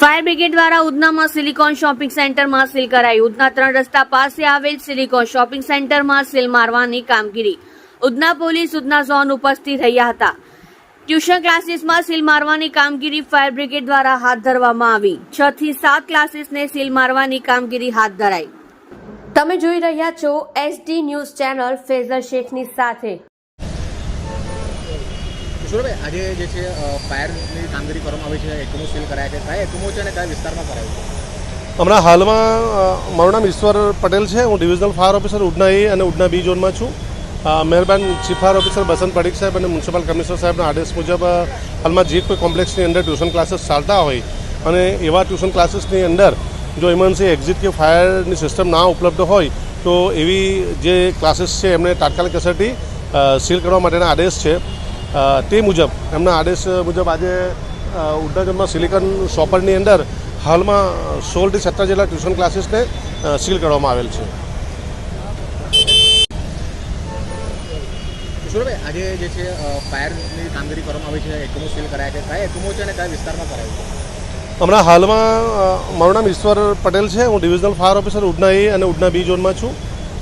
Fire brigade દ્વારા ઉધનામાં silicon shopping સેન્ટરમાં સીલ કરાઈ. ઉધના ત્રણ રસ્તા પાસે આવેલ સિલિકોન શોપિંગ સેન્ટરમાં સીલ મારવાની કામગીરી. ઉધના પોલીસ ઉધના ઝોન ઉપસ્થિત રહ્યા હતા. ટ્યુશન ક્લાસીસમાં સીલ મારવાની કામગીરી ફાયર બ્રિગેડ દ્વારા હાથ ધરવામાં આવી. છ થી સાત ક્લાસીસને સીલ મારવાની કામગીરી હાથ ધરાઈ. તમે જોઈ રહ્યા છો એસડી ન્યૂઝ ચેનલ ફેઝર શેખની સાથે. કિશોરભાઈ આજે જે છે ફાયરની કામગીરી કરવામાં આવી છે, એકમો સીલ કરાયા છે. કયા એકમો છે અને કયા વિસ્તારમાં કરાયું છે? હમણાં હાલમાં મારું નામ ઈશ્વર પટેલ છે. હું divisional fire officer Udhna A અને ઉડના બી ઝોનમાં છું. મહેરબાન chief fire officer Basant Padik સાહેબ અને મ્યુનિસિપલ કમિશનર સાહેબના આદેશ મુજબ હાલમાં જે કોઈ કોમ્પ્લેક્સની અંદર ટ્યુશન ક્લાસીસ ચાલતા હોય અને એવા ટ્યુશન ક્લાસીસની અંદર જો ઇમરજન્સી એક્ઝિટ કે ફાયરની સિસ્ટમ ના ઉપલબ્ધ હોય, તો એવી જે ક્લાસીસ છે, એમને તાત્કાલિક અસરથી સીલ કરવા માટેના આદેશ છે. તે મુજબ એમના આદેશ મુજબ આજે ઉડના ઝોનમાં સિલિકોન શોપરની અંદર હાલમાં સોળથી સત્તર જેટલા ટ્યુશન ક્લાસીસને સીલ કરવામાં આવેલ છે. કિશોરભાઈ આજે જે છે ફાયરની કામગીરી કરવામાં આવી છે એકમો સીલ કરાયા છે. કયા એકમો છે અને કયા વિસ્તારમાં કરાયું છે? હમણાં હાલમાં મારું નામ ઈશ્વર પટેલ છે. હું divisional fire officer Udhna A અને ઉડના બી ઝોનમાં છું.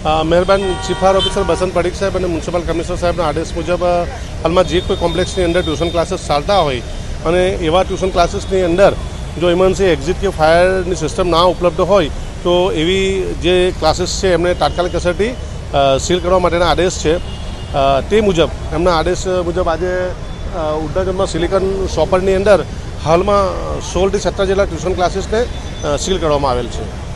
મહેરબાન chief fire officer Basant Padik સાહેબ અને મ્યુનિસિપલ કમિશનર સાહેબના આદેશ મુજબ હાલમાં જે કોઈ કોમ્પ્લેક્સની અંદર ટ્યુશન ક્લાસીસ ચાલતા હોય અને એવા ટ્યુશન ક્લાસીસની અંદર જો ઇમરજન્સી એક્ઝિટ કે ફાયરની સિસ્ટમ ના ઉપલબ્ધ હોય તો એવી જે ક્લાસીસ છે એમને તાત્કાલિક અસરથી સીલ કરવા માટેના આદેશ છે. તે મુજબ એમના આદેશ મુજબ આજે અ, સિલિકન શોપરની અંદર હાલમાં સોળથી સત્તર જેટલા ટ્યુશન ક્લાસીસને સીલ કરવામાં આવેલ છે.